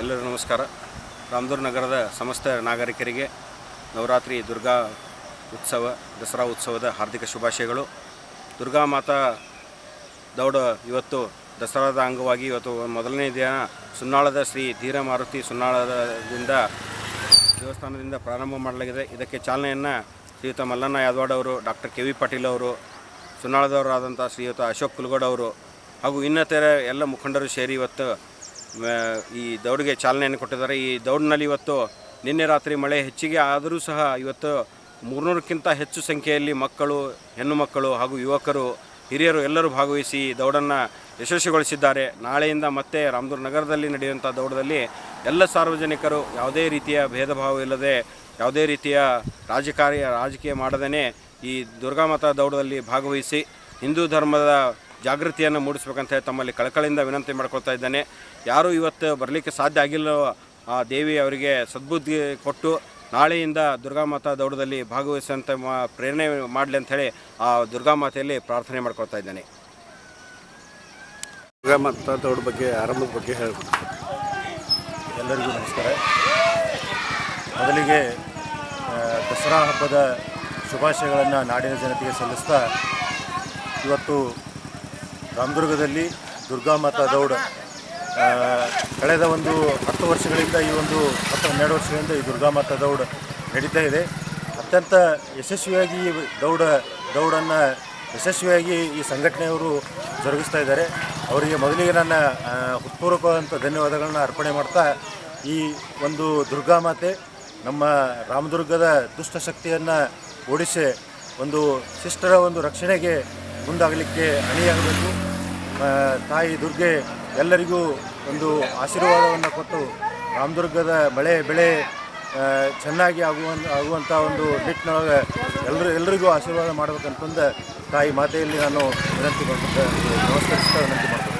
ಎಲ್ಲರಿಗೂ ನಮಸ್ಕಾರ. ರಾಮದೂರು ನಗರದ ಸಮಸ್ತ ನಾಗರಿಕರಿಗೆ ನವರಾತ್ರಿ ದುರ್ಗಾ ಉತ್ಸವ, ದಸರಾ ಉತ್ಸವದ ಹಾರ್ದಿಕ ಶುಭಾಶಯಗಳು. ದುರ್ಗಾ ಮಾತಾ ದೌಡ ಇವತ್ತು ದಸರಾದ ಅಂಗವಾಗಿ ಇವತ್ತು ಮೊದಲನೇ ದಿನ ಸುನ್ನಾಳದ ಶ್ರೀ ಧೀರ ಮಾರುತಿ ಸುನ್ನಾಳದಿಂದ ದೇವಸ್ಥಾನದಿಂದ ಪ್ರಾರಂಭ ಮಾಡಲಾಗಿದೆ. ಇದಕ್ಕೆ ಚಾಲನೆಯನ್ನು ಶ್ರೀಯುತ ಮಲ್ಲಣ್ಣ ಯಾದವಾಡ್ ಅವರು, ಡಾಕ್ಟರ್ ಕೆ ವಿ ಪಾಟೀಲ್ ಅವರು ಸುನ್ನಾಳದವರಾದಂಥ ಶ್ರೀಯುತ ಅಶೋಕ್ ಕುಲ್ಗೋಡ್ ಅವರು ಹಾಗೂ ಇನ್ನಿತರ ಎಲ್ಲ ಮುಖಂಡರು ಸೇರಿ ಇವತ್ತು ಈ ದೌಡಿಗೆ ಚಾಲನೆಯನ್ನು ಕೊಟ್ಟಿದ್ದಾರೆ. ಈ ದೌಡಿನಲ್ಲಿ ಇವತ್ತು ನಿನ್ನೆ ರಾತ್ರಿ ಮಳೆ ಹೆಚ್ಚಿಗೆ ಆದರೂ ಸಹ ಇವತ್ತು ಮೂರ್ನೂರಕ್ಕಿಂತ ಹೆಚ್ಚು ಸಂಖ್ಯೆಯಲ್ಲಿ ಮಕ್ಕಳು ಹೆಣ್ಣು ಮಕ್ಕಳು ಹಾಗೂ ಯುವಕರು, ಹಿರಿಯರು ಎಲ್ಲರೂ ಭಾಗವಹಿಸಿ ಈ ದೌಡನ್ನು ಯಶಸ್ವಿಗೊಳಿಸಿದ್ದಾರೆ. ನಾಳೆಯಿಂದ ಮತ್ತೆ ರಾಮದುರ್ ನಗರದಲ್ಲಿ ನಡೆಯುವಂಥ ದೌಡದಲ್ಲಿ ಎಲ್ಲ ಸಾರ್ವಜನಿಕರು ಯಾವುದೇ ರೀತಿಯ ಭೇದ ಇಲ್ಲದೆ, ಯಾವುದೇ ರೀತಿಯ ರಾಜಕಾರ್ಯ, ರಾಜಕೀಯ ಮಾಡದೇ ಈ ದುರ್ಗಾಮಾತಾ ದೌಡದಲ್ಲಿ ಭಾಗವಹಿಸಿ ಹಿಂದೂ ಧರ್ಮದ ಜಾಗೃತಿಯನ್ನು ಮೂಡಿಸ್ಬೇಕಂತ ಹೇಳಿ ತಮ್ಮಲ್ಲಿ ಕಳಕಳಿಯಿಂದ ವಿನಂತಿ ಮಾಡ್ಕೊಳ್ತಾ ಇದ್ದೇನೆ. ಯಾರೂ ಇವತ್ತು ಬರಲಿಕ್ಕೆ ಸಾಧ್ಯ ಆಗಿಲ್ಲ ಆ ದೇವಿ ಅವರಿಗೆ ಸದ್ಬುದ್ಧಿ ಕೊಟ್ಟು ನಾಳೆಯಿಂದ ದುರ್ಗಾಮಾತಾ ದೌಡದಲ್ಲಿ ಭಾಗವಹಿಸುವಂತೆ ಮಾ ಪ್ರೇರಣೆ ಮಾಡಲಿ ಅಂಥೇಳಿ ಆ ದುರ್ಗಾಮಾತೆಯಲ್ಲಿ ಪ್ರಾರ್ಥನೆ ಮಾಡ್ಕೊಳ್ತಾ ಇದ್ದೇನೆ. ದುರ್ಗಾ ಮಾತಾ ದೌಡ್ ಬಗ್ಗೆ, ಆರಂಭದ ಬಗ್ಗೆ ಹೇಳ್ಬೋದು ಎಲ್ಲರಿಗೂ ನಮಸ್ಕಾರ. ಮೊದಲಿಗೆ ದಸರಾ ಹಬ್ಬದ ಶುಭಾಶಯಗಳನ್ನು ನಾಡಿನ ಜನತೆಗೆ ಸಲ್ಲಿಸ್ತಾ ಇವತ್ತು ರಾಮದುರ್ಗದಲ್ಲಿ ದುರ್ಗಾಮಾತಾ ಮಾತಾ ದೌಡ ಕಳೆದ ಒಂದು ಹತ್ತು ವರ್ಷಗಳಿಂದ ಈ ಒಂದು, ಹತ್ತು ಹನ್ನೆರಡು ವರ್ಷಗಳಿಂದ ಈ ದುರ್ಗಾಮಾತಾ ದೌಡ್ ನಡೀತಾ ಇದೆ. ಅತ್ಯಂತ ಯಶಸ್ವಿಯಾಗಿ ಈ ದೌಡ ದೌಡನ್ನು ಯಶಸ್ವಿಯಾಗಿ ಈ ಸಂಘಟನೆಯವರು ಜರುಗಿಸ್ತಾ ಇದ್ದಾರೆ. ಅವರಿಗೆ ಮೊದಲಿಗೆ ನನ್ನ ಹೃತ್ಪೂರ್ವಕವಾದಂಥ ಧನ್ಯವಾದಗಳನ್ನ ಅರ್ಪಣೆ ಮಾಡ್ತಾ ಈ ಒಂದು ದುರ್ಗಾಮಾತೆ ನಮ್ಮ ರಾಮದುರ್ಗದ ದುಷ್ಟಶಕ್ತಿಯನ್ನು ಓಡಿಸಿ ಒಂದು ಶಿಷ್ಟರ ಒಂದು ರಕ್ಷಣೆಗೆ ಮುಂದಾಗಲಿಕ್ಕೆ ಅಣಿಯಾಗಬೇಕು ತಾಯಿ ದುರ್ಗೆ ಎಲ್ಲರಿಗೂ ಒಂದು ಆಶೀರ್ವಾದವನ್ನು ಕೊಟ್ಟು ರಾಮದುರ್ಗದ ಮಳೆ, ಬೆಳೆ ಚೆನ್ನಾಗಿ ಆಗುವ ಆಗುವಂಥ ಒಂದು ನಿಟ್ಟಿನೊಳಗೆ ಎಲ್ಲರೂ ಎಲ್ಲರಿಗೂ ಆಶೀರ್ವಾದ ಮಾಡಬೇಕಂತಂದು ತಾಯಿ ಮಾತೆಯಲ್ಲಿ ನಾನು ವಿನಂತಿ ಮಾಡ್ತಾ ನಮಸ್ಕರಿಸ್ತಾ ವಿನಂತಿ ಮಾಡ್ತೀನಿ.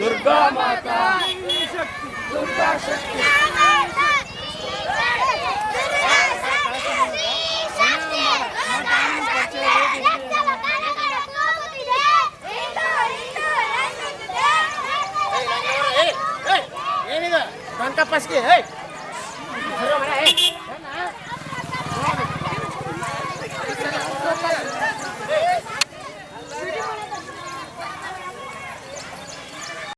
ದುರ್ಗಾ ಮಾತಾ. ಶಕ್ತಿ. ದುರ್ಗಾ ಶಕ್ತಿ ಏನಿದೆ? ಕಂಕಪ್ಪಸ್ಗೆ ಹೇ